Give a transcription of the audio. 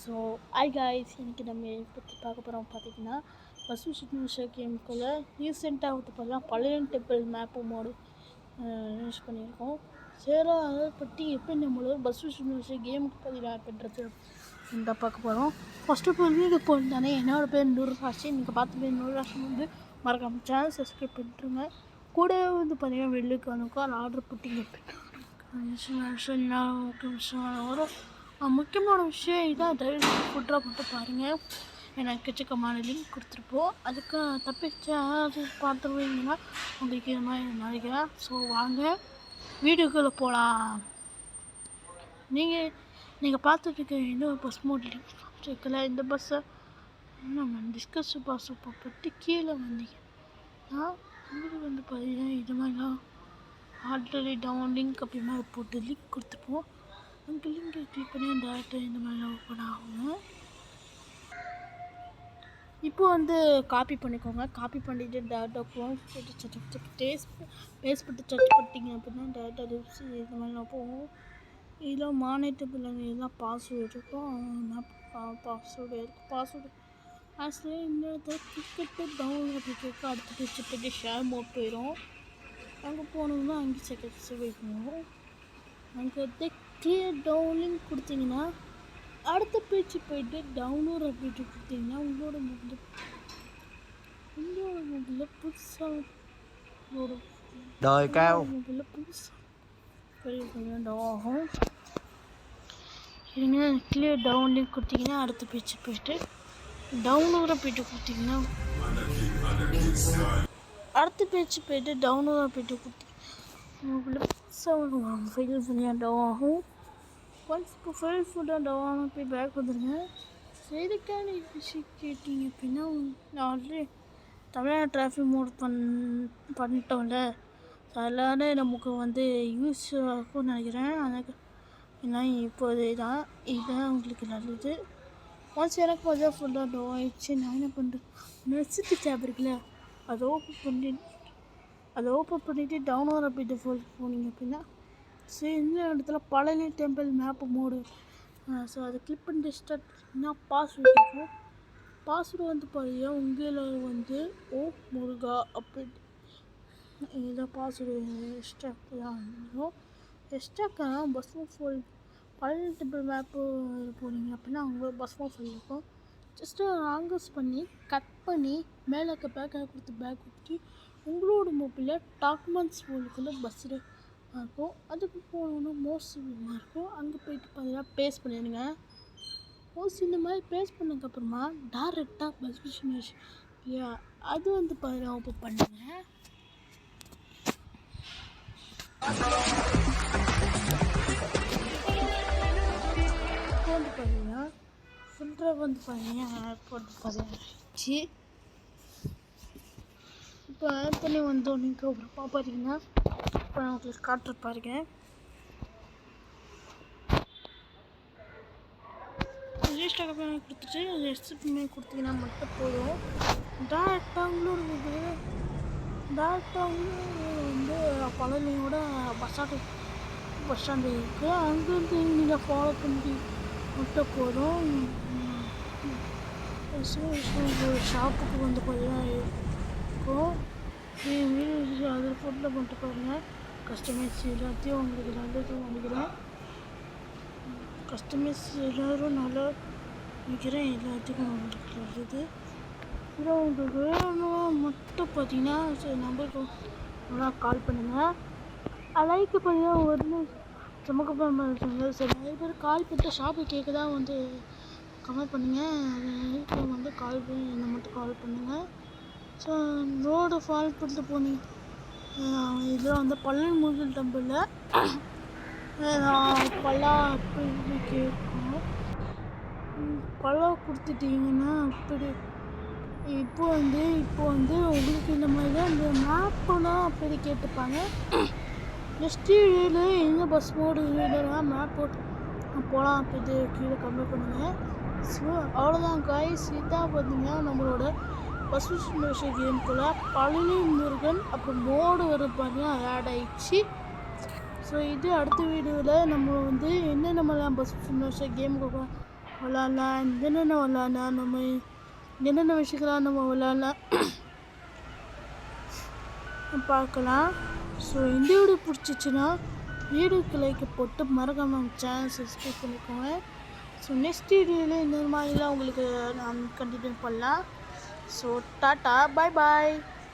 So I guys இன்றைக்கி நம்ம பற்றி பார்க்க போகிறோம் பார்த்தீங்கன்னா பசு சிக்னேச்சர் கேமுக்குள்ளே ரீசெண்டாக வந்து பார்த்தீங்கன்னா Pazhaiyan temple map mode use பண்ணியிருக்கோம் சேரா அதை பற்றி எப்படி நம்மளோட பசு சிக்னேச்சர் கேமுக்கு பார்த்தீங்கன்னா பண்ணுறது இந்த பார்க்க போகிறோம் ஃபஸ்ட்டு இப்போ வீடு போயிருந்தானே என்னோட பேர் நூறு ராசி நீங்கள் பார்த்து பேர் நூறுராசி வந்து மறக்காம சேனல் சப்ஸ்கிரைப் பண்ணிட்டுருங்க கூட வந்து பார்த்தீங்கன்னா வெள்ளிக்கானுக்கும் அது ஆர்டர் போட்டிங்க வரும் முக்கியமான விஷயம் இதான். தயவு ஃபுட்ரா போட்டு பாருங்கள் எனக்கு எக்கச்சக்கமான லிங்க் கொடுத்துருப்போம். அதுக்கு தப்பிச்சு அது பார்த்துருவீங்கன்னா உங்களுக்கு இது மாதிரி நினைக்கிறேன். ஸோ வாங்க. வீடியோக்குள்ளே போகலாம் நீங்கள் நீங்கள் பார்த்துட்டு இருக்க இன்னும் பஸ் மோட் இருக்கல இந்த பஸ்ஸை நம்ம டிஸ்கஸ் பஸ் பற்றி கீழே வந்தீங்க. நான் உங்களுக்கு வந்து பார்த்தீங்கன்னா இது மாதிரிலாம் ஆல்ரெடி டவுன் லிங்க் அப்படி மாதிரி போட்டு லிங்க் கொடுத்துருப்போம். அந்த லிங்கை கிளிக் பண்ணி டேரெக்டாக இந்த மாதிரிலாம் ஓப்பன் ஆகும் இப்போ வந்து காப்பி பண்ணிக்கோங்க. காப்பி பண்ணிவிட்டு டேரெக்டாக க்ரோம் போட்டு சட்டு டேஸ்ட் பேஸ்ட் போட்டு சட்டு பண்ணிட்டீங்க அப்படின்னா டேரெக்டாக லிப்ஸ் இந்த மாதிரிலாம் போகும் இதில் மானிட்டபிள் இதெல்லாம் பாஸ்வேர்டு இருக்கும். பாஸ்வேர்டு இருக்கும் பாஸ்வேர்டு ஆக்சுவலி இந்த இடத்துல டிக்கெட்டு டவுன்லோட் இருக்கு. அடுத்து பிடிச்சி ஷேர் மோட் போயிடும் அங்கே போனோம்னா அங்கே செகண்ட்ஸ் வைக்கணும் அங்கே வந்து கிளியர் டவுன்லிங் கொடுத்தீங்கன்னா அடுத்த பேச்சு போயிட்டு டவுன்லோட் அப்படின்ட்டு கொடுத்தீங்கன்னா உங்களோட மொபைல் உங்களோட மொபைலில் புதுசாக cao மொபைலில் புதுசாக ஆகும் இருங்க கிளியர் டவுன்லிங் கொடுத்தீங்கன்னா அடுத்த பேச்சு போயிட்டு டவுன்லோட போயிட்டு கொடுத்தீங்கன்னா அடுத்த பேச்சு போயிட்டு டவுன்லோட போயிட்டு கொடுத்தீங்க மொபைலில் புதுசாக ஒரு ஃபைல் டவுன் ஆகும் ஒன்ஸ் இப்போ ஃபைல் ஃபுல்லாக டவுன் போய் பேக் வந்துடுங்க எதுக்கான விஷயம் கேட்டீங்க அப்படின்னா நான் ஆல்ரெடி தமிழ்நாடு டிராஃபிக் மோட் பண் பண்ணிட்டோம்ல அதனால நமக்கு வந்து யூஸ் ஆகும்னு நினைக்கிறேன் எனக்கு ஏன்னா இப்போது இதான் இதுதான் உங்களுக்கு நல்லது ஒன்ஸ் எனக்கு பார்த்தா ஃபுல்லாக டோ ஆயிடுச்சு நான் என்ன பண்ணுறேன் நெக்ஸ்ட்டு டேப் இருக்குல்ல அதை ஓப்பன் பண்ணி அதை ஓப்பன் பண்ணிவிட்டு டவுன்லோட் அப்படின்ட்டு ஃபோல் போனீங்க அப்படின்னா ஸோ இந்த இடத்துல Palani temple map mode so அதை கிளிக் பண்ணிட்டு ஸ்டார்ட் பாஸ்வேர்ட் பாஸ்வேர்டு இருக்கும். பாஸ்வேர்டு வந்து பார்த்தீங்கன்னா உங்களை வந்து ஓ முருகா அப்படி இதில் பாஸ்வேர்டு எஸ்டாக் தான். வரும் எஸ்டாக்கா பஸ் ஃபோல் பழனி டெம்பிள் மேப்பு போனீங்க அப்படின்னா அவங்க பஸ் ஃபோல் இருக்கும். ஜஸ்ட்டு ராங்கஸ் பண்ணி கட் பண்ணி மேலே இருக்க பேக்கை கொடுத்து பேக் கொடுத்து உங்களோட மொபைலில் டாக்குமெண்ட்ஸ் ஃபோனுக்குள்ளே பஸ் இருக்கும். அதுக்கு போகணுன்னா மோஸ்ட் இருக்கும். அங்கே போயிட்டு பார்த்தீங்கன்னா பேஸ் பண்ணிடுங்க. மோஸ்ட் இந்த மாதிரி பேஸ் பண்ணதுக்கப்புறமா டேரெக்டாக பஸ் பிஸ்னஸ் இல்லையா அது வந்து பார்த்தீங்கன்னா ஓப்பன் பண்ணுங்க. வந்து பார்த்தீங்கன்னா ஏர்போர்ட் பதினாச்சு இப்போ பண்ணி வந்தோடனே அப்புறமா பார்த்தீங்கன்னா இப்போ நான் உங்களுக்கு காட்டுற பாருங்க. ரெஜிஸ்டர் பண்ணி கொடுத்துட்டு ரெசிப்ட்மே கொடுத்தீங்கன்னா மட்டும் போதும். டேரெக்டாக உங்களோட இது டேரெக்டாக வந்து பழனியோட பஸ் ஸ்டாண்டு பஸ் ஸ்டாண்டு இருக்குது அங்கேருந்து நீங்கள் ஃபாலோ பண்ணி மட்டும் போதும். ஷாப்புக்கு வந்து பார்த்தீங்கன்னா இருக்கும் அதில் ஃபுட்டில் பண்ணிட்டு பாருங்கள் கஸ்டமர்ஸ் எல்லாத்தையும் உங்களுக்கு நல்லது வாங்கிக்கிறேன் கஸ்டமர்ஸ் எல்லோரும் நல்லா விற்கிறேன் எல்லாத்துக்கும் உங்களுக்கு நல்லது அப்புறம் உங்களுக்கு வேணும் மட்டும் பார்த்தீங்கன்னா சரி நம்பருக்கு நல்லா கால் பண்ணுங்கள் அலைக்கு பார்த்தீங்கன்னா ஒரு சமூக சரி நிறைய பேர்? கால் பண்ணிட்டு ஷாப்பு கேட்க தான் வந்து கமெண்ட் பண்ணுங்கள் வீட்டில் வந்து கால் பண்ணி என்னை மட்டும் கால் பண்ணுங்கள் ஸோ ரோடு ஃபால் பண்ணிட்டு போனீங்க. இதில் வந்து பல்லன் முருகன் டெம்பிளில் பல்லா அப்படி கேட்கும் பல்லா கொடுத்துட்டீங்கன்னா அப்படி. இப்போ வந்து இப்போ வந்து உங்களுக்கு இந்த மாதிரி தான் இந்த மேப்புலாம் அப்படி கேட்டுப்பாங்க. நெக்ஸ்ட் வீடியோவில் எங்கே பஸ் மோடு மேப் போட்டு போகலாம் அப்படி கீழே கம்மி பண்ணுங்கள் ஸோ அவ்வளோதான் காய்ஸ் இதான் பார்த்தீங்கன்னா நம்மளோட பசு சுந்தரேஷன் கேமுக்குள்ள பழனி முருகன் அப்புறம் மோடு வர பார்த்தீங்கன்னா ஆட் ஆயிடுச்சு. ஸோ இது அடுத்த வீடியோவில் நம்ம வந்து என்னென்ன பசு பஸ் கேம் விளாட்லாம் என்னென்ன விளாட்லாம் நம்ம என்னென்ன விஷயங்கள்லாம் நம்ம விளாட்லாம் பார்க்கலாம். ஸோ இந்த வீடியோ பிடிச்சிச்சின்னா வீடியோக்கு லைக்கை போட்டு மறக்காம சேனல் சப்ஸ்கிரைப் பண்ணிக்கோங்க. ஸோ நெக்ஸ்ட் வீடியோவில் இந்த மாதிரிலாம் உங்களுக்கு நான் கண்டினியூ பண்ணலாம். ஸோ டாட்டா பாய் பாய்